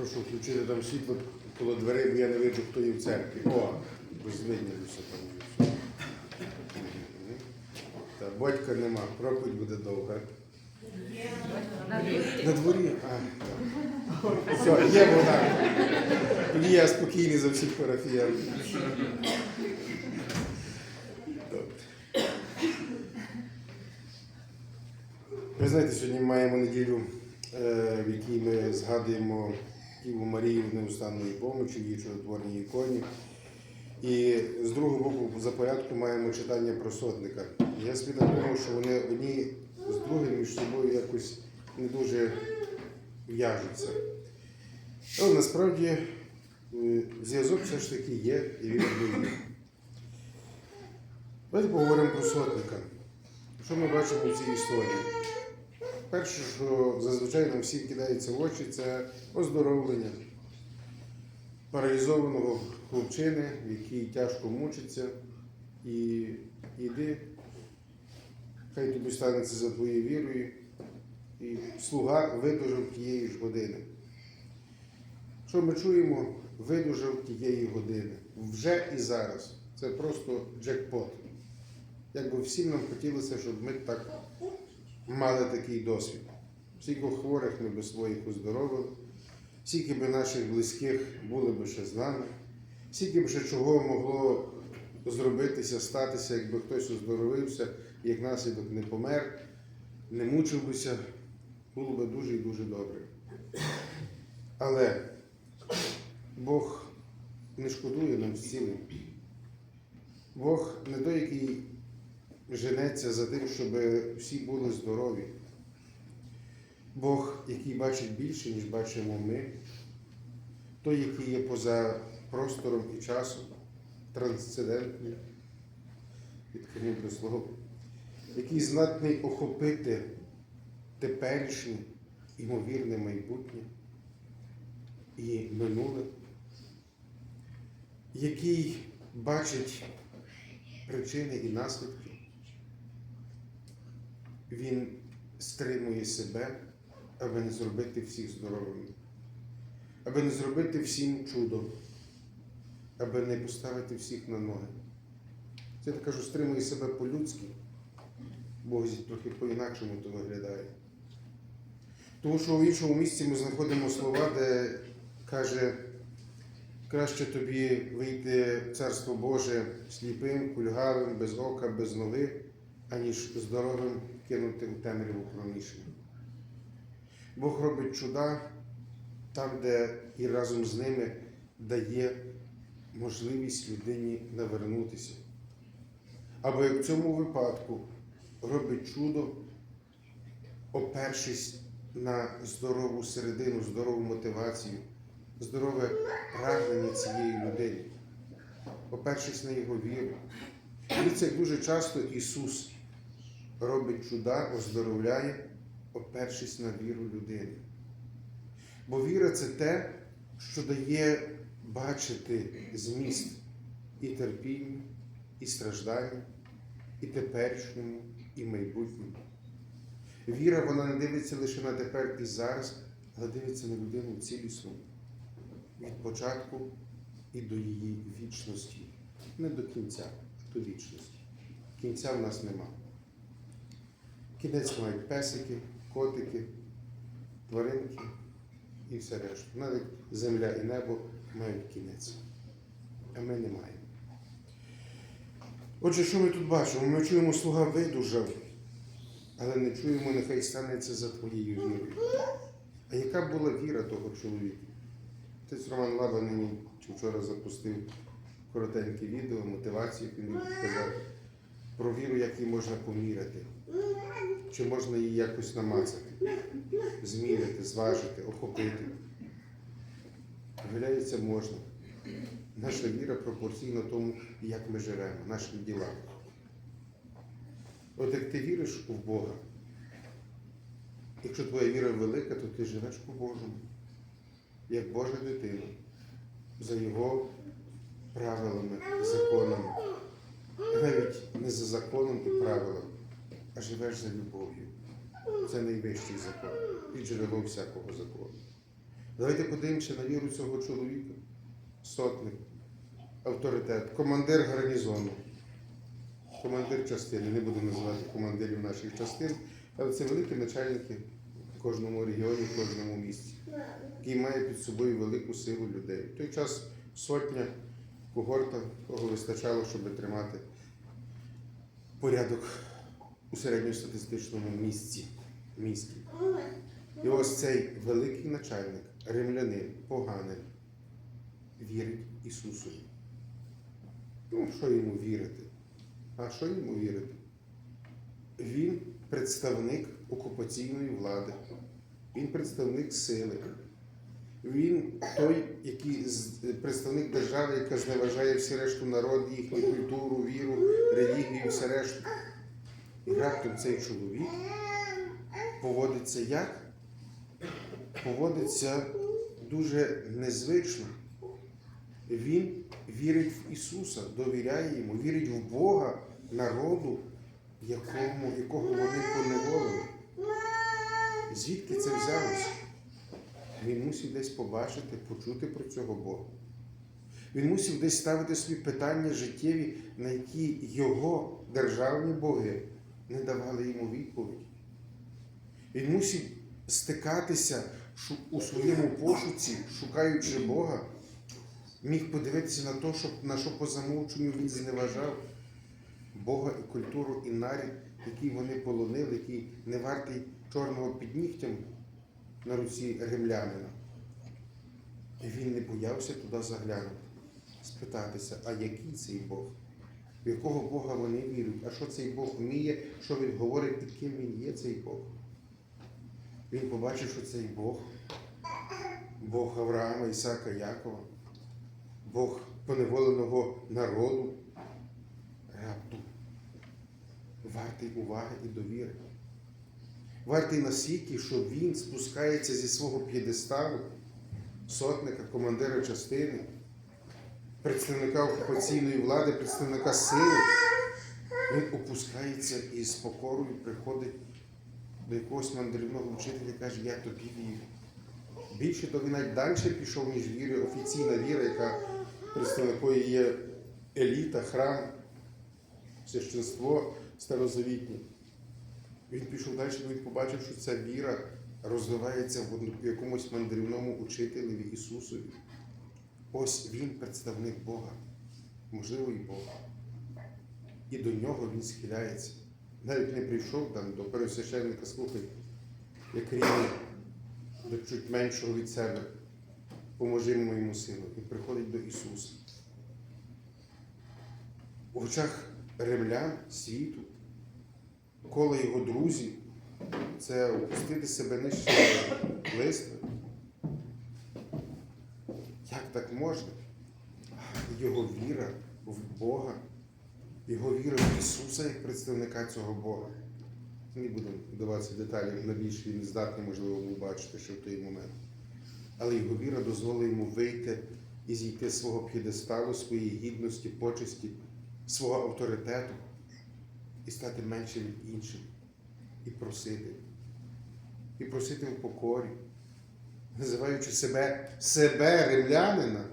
Прошу включити там світло коло дверей, бо я не бачу, хто є в церкві. О, розвиднілося там. Так, батька нема, проповідь буде довга. На дворі? А, так. Все, є вона. Тоді я спокійний за всіх парафіян. Ви знаєте, сьогодні маємо неділю, е, в якій ми згадуємо Діву Марію неустанної помочі, її чудотворній іконі. І з другого боку, за порядку маємо читання про сотника. Я так думав, що вони одні з другим між собою якось не дуже в'яжуться. Але насправді е, зв'язок все ж таки є, і він є. Давайте поговоримо про сотника. Що ми бачимо в цій історії? Перше, що зазвичай нам всім кидається в очі, це оздоровлення паралізованого хлопчини, який тяжко мучиться, і йди, хай тобі станеться за твоєю вірою, і слуга видужав тієї ж години. Що ми чуємо? Видужав тієї години. Вже і зараз. Це просто джекпот. Якби всім нам хотілося, щоб ми так мали такий досвід. Скільки хворих ми би своїх оздоровили, скільки би наших близьких були би ще з нами, скільки б ще чого могло зробитися, статися, якби хтось оздоровився, як наслідок не помер, не мучив бися, було би дуже і дуже добре. Але Бог не шкодує нам зцілень. Бог не той, який женеться за тим, щоб всі були здорові. Бог, який бачить більше, ніж бачимо ми, той, який є поза простором і часом, трансцендентний, відкинув до слова, який здатний охопити теперішнє, імовірне майбутнє і минуле, який бачить причини і наслідки. Він стримує себе, аби не зробити всіх здоровими, аби не зробити всім чудом, аби не поставити всіх на ноги. Це я кажу, стримує себе по-людськи, Бог трохи по-інакшому то виглядає. Тому що в іншому місці ми знаходимо слова, де каже, краще тобі вийти в Царство Боже сліпим, кульгавим, без ока, без ноги, аніж здоровим кинути в темряву проміжну. Бог робить чуда там, де і разом з ними дає можливість людині навернутися. Або як в цьому випадку робить чудо, опершись на здорову середину, здорову мотивацію, здорове прагнення цієї людини, опершись на його віру. Дивіться, як дуже часто Ісус робить чуда, оздоровляє, опершись на віру людини. Бо віра це те, що дає бачити зміст і терпінню, і стражданню, і теперішньому, і майбутньому. Віра, вона не дивиться лише на тепер і зараз, але дивиться на людину цілісно від початку і до її вічності. Не до кінця, а до вічності. Кінця в нас нема. Кінець мають песики, котики, тваринки і все решта. Навіть земля і небо мають кінець. А ми не маємо. Отже, що ми тут бачимо? Ми чуємо слуга видужав, але не чуємо, нехай станеться за твоєю вірою. А яка була віра того чоловіка? Отець Роман Лаба чи вчора запустив коротеньке відео, мотивацію, він любить про віру, як її можна поміряти. Чи можна її якось намацати, зміряти, зважити, охопити. Виявляється, можна. Наша віра пропорційна тому, як ми живемо, нашим ділам. От як ти віриш в Бога, якщо твоя віра велика, то ти живеш по-божому, як Божа дитина, за Його правилами, законами. Навіть не за законом і правилами, а живеш за любов'ю. Це найвищий закон і джерело всякого закону. Давайте подивимося на віру цього чоловіка. Сотник, авторитет, командир гарнізону, командир частини. Не буду називати командирів наших частин, але це великі начальники в кожному регіоні, в кожному місті, який має під собою велику силу людей. В той час сотня когорта, кого вистачало, щоб тримати порядок у середньостатистичному місці. місті. І ось цей великий начальник, римлянин, поганин, вірить Ісусу. Ну, що йому вірити? А що йому вірити? Він представник окупаційної влади, він представник сили. Він той, який представник держави, яка зневажає всі решту народ, їхню культуру, віру, релігію, все решту. І раптом цей чоловік поводиться як? Поводиться дуже незвично. Він вірить в Ісуса, довіряє йому, вірить в Бога, народу, якому, якого вони поневолили. Звідки це взялося? Він мусив десь побачити, почути про цього Бога. Він мусив десь ставити собі питання життєві, на які його державні боги не давали йому відповідь. Він мусив стикатися у своєму пошуці, шукаючи Бога, міг подивитися на те, на що по замовченню він зневажав Бога і культуру, і нарід, який вони полонили, який не вартий чорного під нігтям на руці римлянина. І він не боявся туди заглянути, спитатися, а який цей Бог? В якого Бога вони вірують, а що цей Бог вміє, що він говорить, і ким він є цей Бог. Він побачив, що цей Бог, Бог Авраама, Ісака, Якова, Бог поневоленого народу, раптом вартий уваги і довіри. Вартий настільки, що він спускається зі свого п'єдесталу, сотника, командира частини, представника окупаційної влади, представника сили. Він опускається і з покорою приходить до якогось мандрівного вчителя і каже, я тобі вірю. Більше того, він навіть далі пішов, ніж віри, офіційна віра, яка представникою є еліта, храм, священство старозавітнє. Він пішов далі, бо він побачив, що ця віра розвивається в якомусь мандрівному учителеві Ісусові. Ось він представник Бога, можливо, і Бога. І до нього він схиляється. Навіть не прийшов там до пересвященника, слухай, як рівний, до чуть меншого від себе. Поможи моєму сину. Він приходить до Ісуса. В очах римлян світу, коло його друзів, це опустити себе нижче листа. Так можна? Його віра в Бога, його віра в Ісуса як представника цього Бога. Не будемо вдаватися деталі, на більше він здатний, можливо, був бачити ще в той момент. Але його віра дозволила йому вийти і зійти з свого п'єдесталу, своєї гідності, почесті, свого авторитету і стати меншим від інших. І просити. І просити в покорі, називаючи себе, себе римлянина,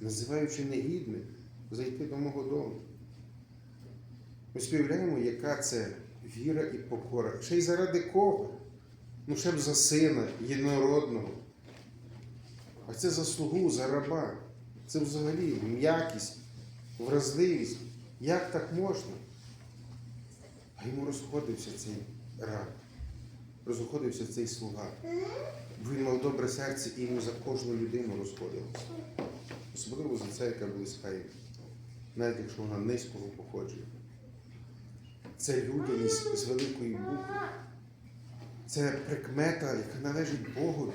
називаючи негідним, зайти до мого дому. Ми співляємо, яка це віра і покора. Ще й заради кого? Ну, ще б за сина єдинородного. А це за слугу, за раба. Це взагалі м'якість, вразливість. Як так можна? А йому розходився цей раб, розходився цей слуга. Він мав добре серце і йому за кожну людину розходилося. Особливо за це, яка близька йому, навіть якщо вона низького походження. Це людяність з великої букви. Це прикмета, яка належить Богові.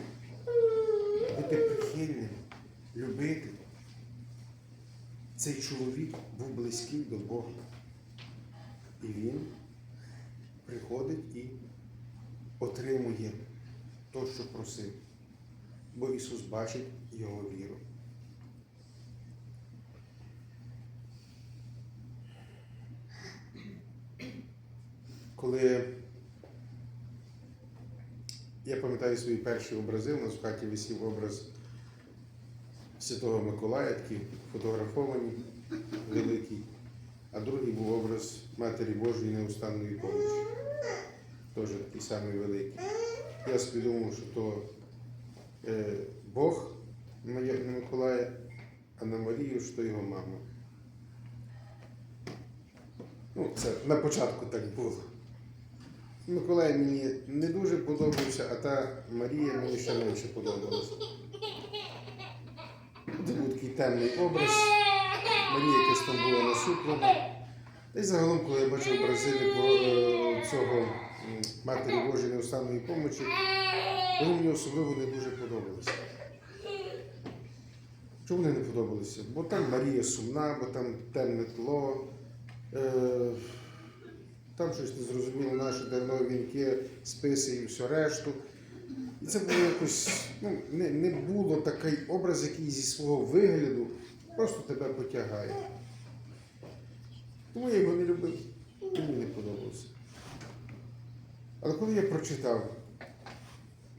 Бути прихильним, любити. Цей чоловік був близький до Бога. І він приходить і отримує те, що просив. Бо Ісус бачить його віру. Коли я пам'ятаю свої перші образи, у нас в хаті висів образ Святого Миколая, такі фотографовані, великий, а другий був образ Матері Божої неустанної помочі. Теж такий самий великий. Я собі думав, що то е, Бог на Миколая, а на Марію, що то його мама. Ну, це на початку так було. Миколай мені не дуже подобався, а та Марія мені ще менше подобалася. Це був такий темний образ. Марія якась там була насуплена. Й загалом, коли я бачив образи е, цього Матері Божої неустанної помочі, вони мені особливо не дуже подобалися. Чому вони не подобалися? Бо там Марія сумна, бо там темне тло, е, там щось незрозуміло, наші давно вінки, списи і все решту. І це було якось, ну, не, не було такий образ, який зі свого вигляду просто тебе потягає. Тому я його не любив, мені не подобався. Але коли я прочитав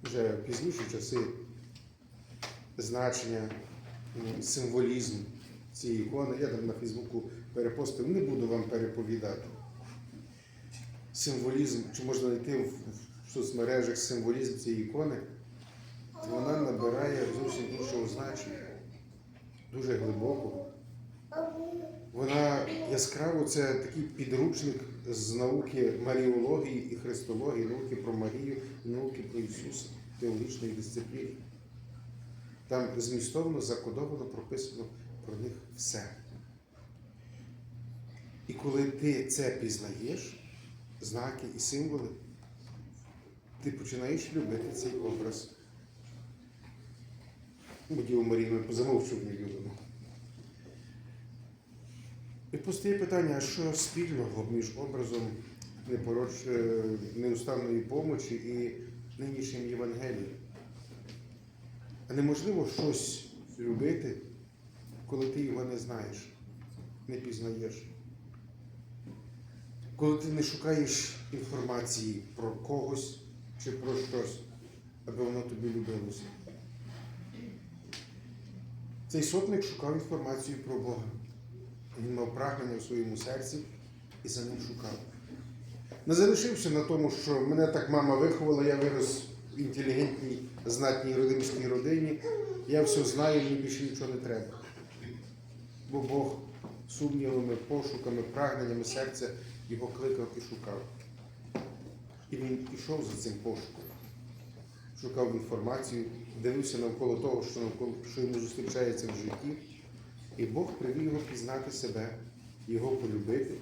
вже пізніші часи значення, символізм цієї ікони, я там на Фейсбуку перепостив, не буду вам переповідати. Символізм, чи можна знайти в соцмережах символізм цієї ікони, вона набирає зовсім іншого значення, дуже глибокого. Вона яскраво це такий підручник з науки маріології і христології, науки про Марію, науки про Ісуса, теологічної дисципліни. Там змістовно, закодовано, прописано про них все. І коли ти це пізнаєш, знаки і символи, ти починаєш любити цей образ. Бо Діву Марію ми замовчу не любимо. І постає питання, що спільного між образом непороч... е, неустанної помочі і нинішнім Євангелієм? А неможливо щось любити, коли ти його не знаєш, не пізнаєш. Коли ти не шукаєш інформації про когось чи про щось, аби воно тобі любилося. Цей сотник шукав інформацію про Бога. Він мав прагнення в своєму серці і за ним шукав. Не залишився на тому, що мене так мама виховала, я вирос в інтелігентній, знатній родинській родині. Я все знаю, мені більше нічого не треба. Бо Бог сумнівами, пошуками, прагненнями серця його кликав і шукав. І він пішов за цим пошуком. Шукав інформацію, дивився навколо того, що навколо що йому зустрічається в житті. І Бог привів його пізнати себе, його полюбити.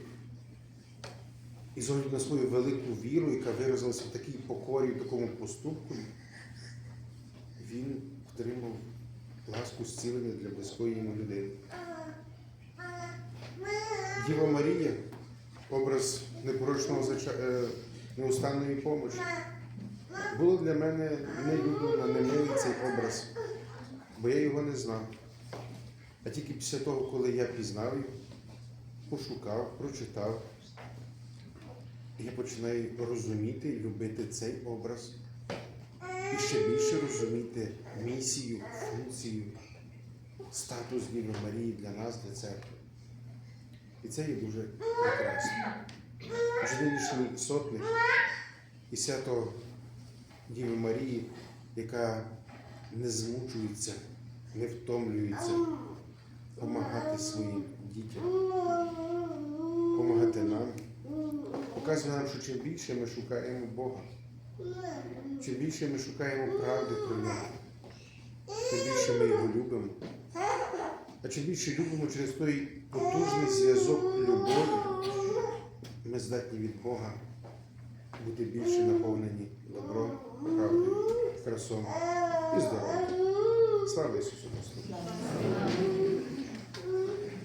І з огляду на свою велику віру, яка виразилася в такій покорі, в такому поступку, він отримав ласку зцілення для близької йому людини. Діва Марія, образ непорочного зача... е, неустанної помочі. Було для мене нелюблено, немилий цей образ, бо я його не знав. А тільки після того, коли я пізнав його, пошукав, прочитав, я починаю розуміти, любити цей образ і ще більше розуміти місію, функцію, статус Діви Марії для нас, для церкви. І це є дуже прекрасно. Вже нинішній сотник і свято Діви Марії, яка не змучується, не втомлюється допомагати своїм дітям, допомагати нам. Показує нам, що чим більше ми шукаємо Бога, чим більше ми шукаємо правди про нього, тим більше ми його любимо. А чим більше любимо через той потужний зв'язок любові, ми здатні від Бога бути більше наповнені добром, правдою, красом і здоров'ям. Слава Ісусу Христу!